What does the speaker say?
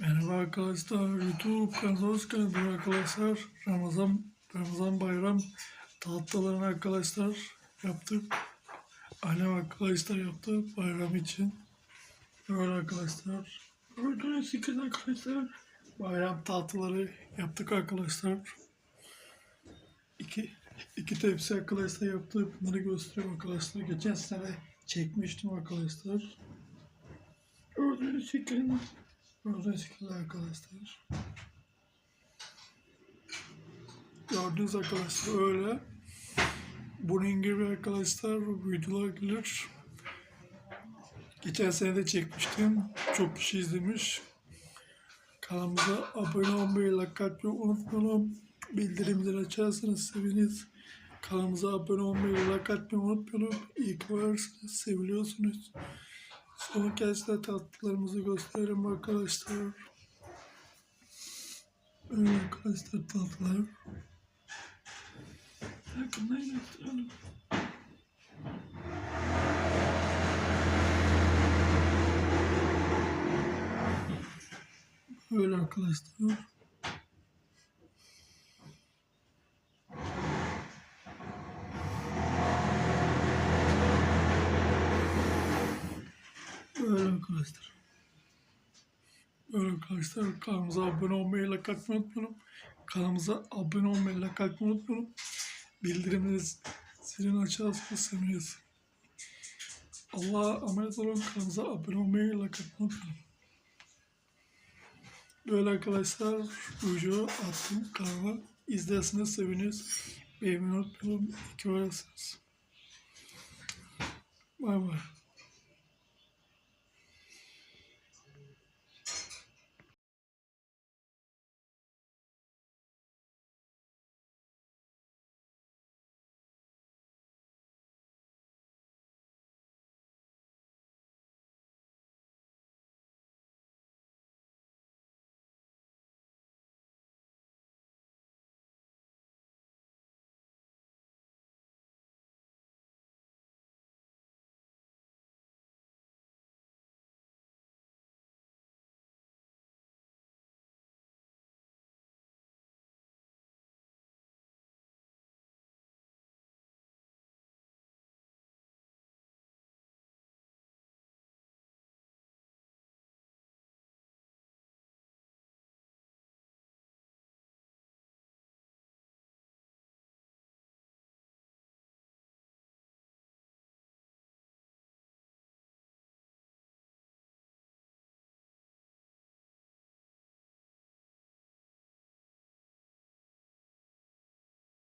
Merhaba arkadaşlar, YouTube kanalına hoş geldiniz arkadaşlar. Ramazan, Ramazan bayram tatlılarını arkadaşlar yaptık. Annem arkadaşlar yaptı bayram için. Böyle arkadaşlar. Gördüğünüz gibi arkadaşlar bayram tatlıları yaptık arkadaşlar. İki, iki tepsi arkadaşlar yaptık. Bunları gösteriyorum arkadaşlar. Geçen sene çekmiştim arkadaşlar. Gördüğünüz gibi Gördüğünüz gibi arkadaşlar. Gördüğünüz arkadaşlar öyle. Bunun gibi arkadaşlar videolar gelir. Geçen sene de çekmiştim. Çok kişi izlemiş. Kanalımıza abone olmayı, like atmayı unutmayalım. Bildirimleri açarsanız seviniriz. Kanalımıza abone olmayı, like atmayı unutmayalım. İyi ki varsınız, seviliyorsunuz. Son kez de tatlılarımızı gösterelim arkadaşlar. Öyle arkadaşlar tatlılar. Yakından gösterelim. Böyle arkadaşlar. Böyle arkadaşlar. Böyle arkadaşlar kanalımıza abone olmayı, like atmayı unutmayalım. Kanalımıza abone olmayı, like atmayı unutmayalım. Bildiriminiz zilini açarsanız seviniriz. Allah'a emanet olun. Kanalımıza abone olmayı, like atmayı unutmayalım. Böyle arkadaşlar video attım kanala. İzlerseniz seviniriz. Beğenmeyi unutmayalım. İyi ki varsınız. Bay bay.